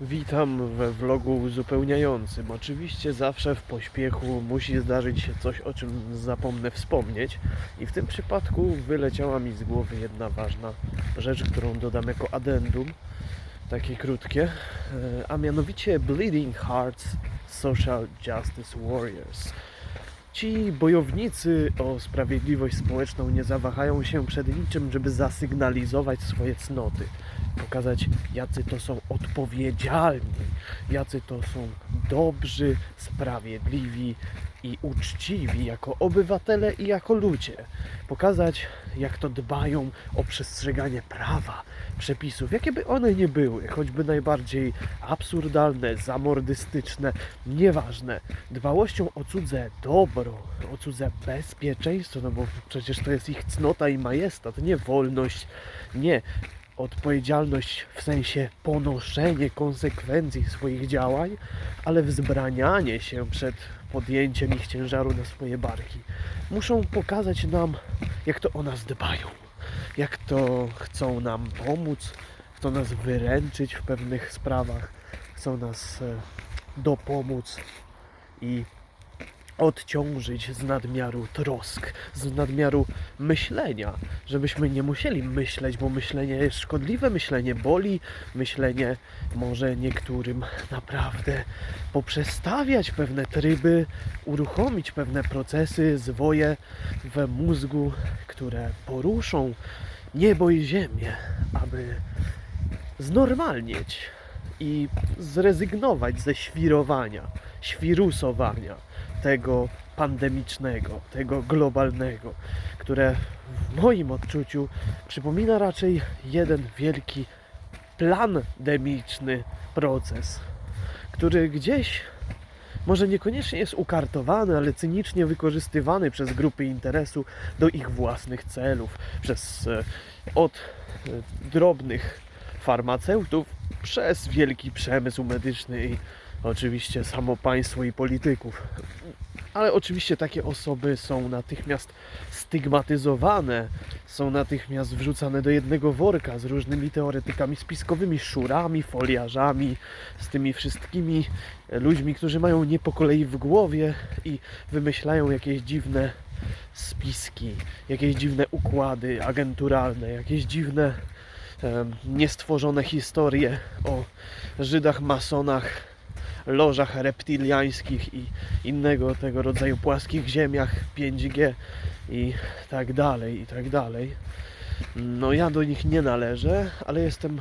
Witam we vlogu uzupełniającym. Oczywiście zawsze w pośpiechu musi zdarzyć się coś, o czym zapomnę wspomnieć. I w tym przypadku wyleciała mi z głowy jedna ważna rzecz, którą dodam jako addendum, takie krótkie, e, a mianowicie Bleeding Hearts Social Justice Warriors. Ci bojownicy o sprawiedliwość społeczną nie zawahają się przed niczym, żeby zasygnalizować swoje cnoty, pokazać, jacy to są odpowiedzialni, jacy to są dobrzy, sprawiedliwi i uczciwi jako obywatele i jako ludzie. Pokazać, jak to dbają o przestrzeganie prawa, przepisów, jakie by one nie były, choćby najbardziej absurdalne, zamordystyczne, nieważne. Dbałością o cudze dobro, o cudze bezpieczeństwo, no bo przecież to jest ich cnota i majestat, nie wolność, nie odpowiedzialność w sensie ponoszenie konsekwencji swoich działań, ale wzbranianie się przed podjęciem ich ciężaru na swoje barki. Muszą pokazać nam, jak to o nas dbają, jak to chcą nam pomóc, chcą nas wyręczyć w pewnych sprawach, chcą nas e, dopomóc i odciążyć z nadmiaru trosk, z nadmiaru myślenia, żebyśmy nie musieli myśleć, bo myślenie jest szkodliwe, myślenie boli, myślenie może niektórym naprawdę poprzestawiać pewne tryby, uruchomić pewne procesy, zwoje we mózgu, które poruszą niebo i ziemię, aby znormalnieć i zrezygnować ze świrowania, świrusowania tego pandemicznego, tego globalnego, które w moim odczuciu przypomina raczej jeden wielki plandemiczny proces, który gdzieś może niekoniecznie jest ukartowany, ale cynicznie wykorzystywany przez grupy interesu do ich własnych celów, przez e, od e, drobnych farmaceutów przez wielki przemysł medyczny i oczywiście samo państwo i polityków. Ale oczywiście takie osoby są natychmiast stygmatyzowane, są natychmiast wrzucane do jednego worka z różnymi teoretykami spiskowymi, szurami, foliarzami, z tymi wszystkimi ludźmi, którzy mają nie po kolei w głowie i wymyślają jakieś dziwne spiski, jakieś dziwne układy agenturalne, jakieś dziwne em, niestworzone historie o Żydach, masonach, lożach reptiliańskich i innego tego rodzaju płaskich ziemiach 5G i tak dalej, i tak dalej. No ja do nich nie należę, ale jestem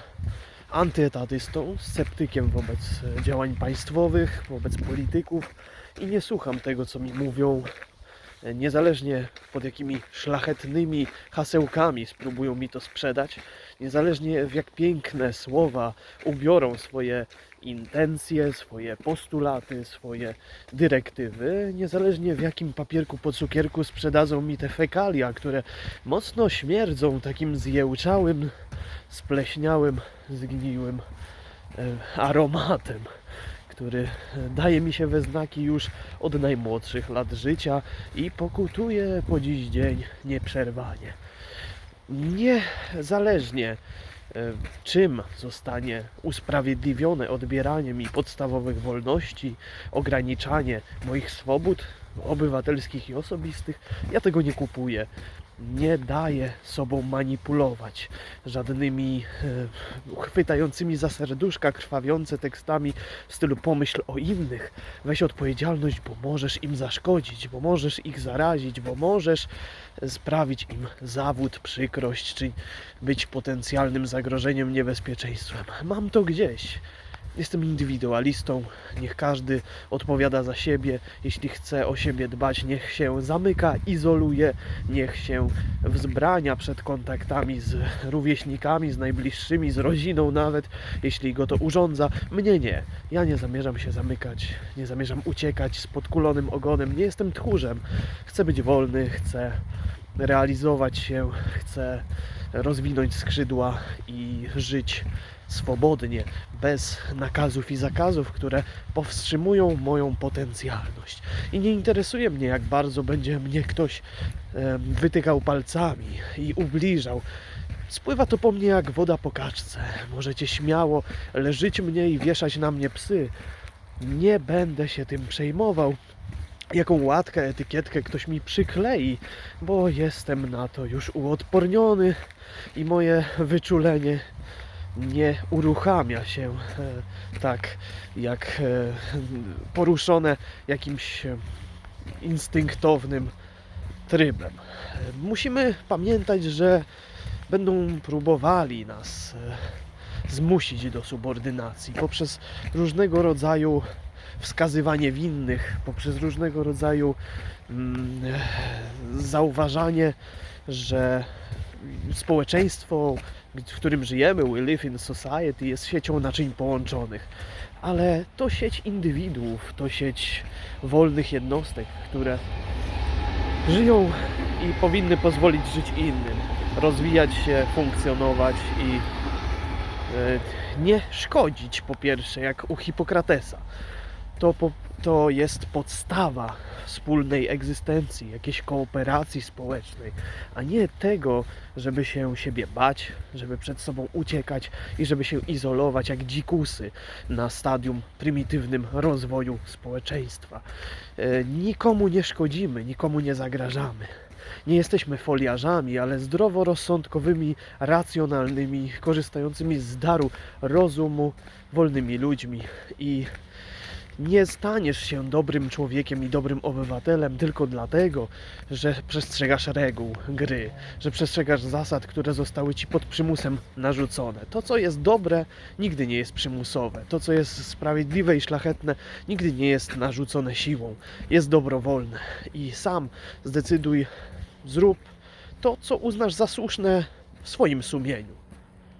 antyetatystą, sceptykiem wobec e, działań państwowych, wobec polityków i nie słucham tego, co mi mówią niezależnie pod jakimi szlachetnymi hasełkami spróbują mi to sprzedać, niezależnie w jak piękne słowa ubiorą swoje intencje, swoje postulaty, swoje dyrektywy, niezależnie w jakim papierku po cukierku sprzedadzą mi te fekalia, które mocno śmierdzą takim zjełczałym, spleśniałym, zgniłym e, aromatem który daje mi się we znaki już od najmłodszych lat życia i pokutuje po dziś dzień nieprzerwanie. Niezależnie e, czym zostanie usprawiedliwione odbieranie mi podstawowych wolności, ograniczanie moich swobód obywatelskich i osobistych, ja tego nie kupuję nie daje sobą manipulować żadnymi e, chwytającymi za serduszka, krwawiące tekstami w stylu pomyśl o innych, weź odpowiedzialność, bo możesz im zaszkodzić, bo możesz ich zarazić, bo możesz sprawić im zawód, przykrość, czy być potencjalnym zagrożeniem, niebezpieczeństwem. Mam to gdzieś. Jestem indywidualistą, niech każdy odpowiada za siebie. Jeśli chce o siebie dbać, niech się zamyka, izoluje, niech się wzbrania przed kontaktami z rówieśnikami, z najbliższymi, z rodziną nawet, jeśli go to urządza. Mnie nie. Ja nie zamierzam się zamykać, nie zamierzam uciekać z podkulonym ogonem. Nie jestem tchórzem. Chcę być wolny, chcę realizować się, chcę rozwinąć skrzydła i żyć swobodnie, bez nakazów i zakazów, które powstrzymują moją potencjalność. I nie interesuje mnie, jak bardzo będzie mnie ktoś wytykał palcami i ubliżał. Spływa to po mnie jak woda po kaczce. Możecie śmiało leżyć mnie i wieszać na mnie psy. Nie będę się tym przejmował. Jaką łatkę, etykietkę ktoś mi przyklei, bo jestem na to już uodporniony i moje wyczulenie nie uruchamia się e, tak jak e, poruszone jakimś instynktownym trybem. E, Musimy pamiętać, że będą próbowali nas zmusić do subordynacji poprzez różnego rodzaju wskazywanie winnych, poprzez różnego rodzaju mm, zauważanie, że społeczeństwo, w którym żyjemy, we live in society, jest siecią naczyń połączonych. Ale to sieć indywiduów, to sieć wolnych jednostek, które żyją i powinny pozwolić żyć innym, rozwijać się, funkcjonować i e, nie szkodzić po pierwsze, jak u Hipokratesa. To, to jest podstawa wspólnej egzystencji, jakiejś kooperacji społecznej, a nie tego, żeby się siebie bać, żeby przed sobą uciekać i żeby się izolować jak dzikusy na stadium prymitywnym rozwoju społeczeństwa. E, Nikomu nie szkodzimy, nikomu nie zagrażamy. Nie jesteśmy foliarzami, ale zdroworozsądkowymi, racjonalnymi, korzystającymi z daru rozumu, wolnymi ludźmi i nie staniesz się dobrym człowiekiem i dobrym obywatelem tylko dlatego, że przestrzegasz reguł gry, że przestrzegasz zasad, które zostały ci pod przymusem narzucone. To, co jest dobre, nigdy nie jest przymusowe. To, co jest sprawiedliwe i szlachetne, nigdy nie jest narzucone siłą. Jest dobrowolne. I sam zdecyduj, zrób to, co uznasz za słuszne w swoim sumieniu.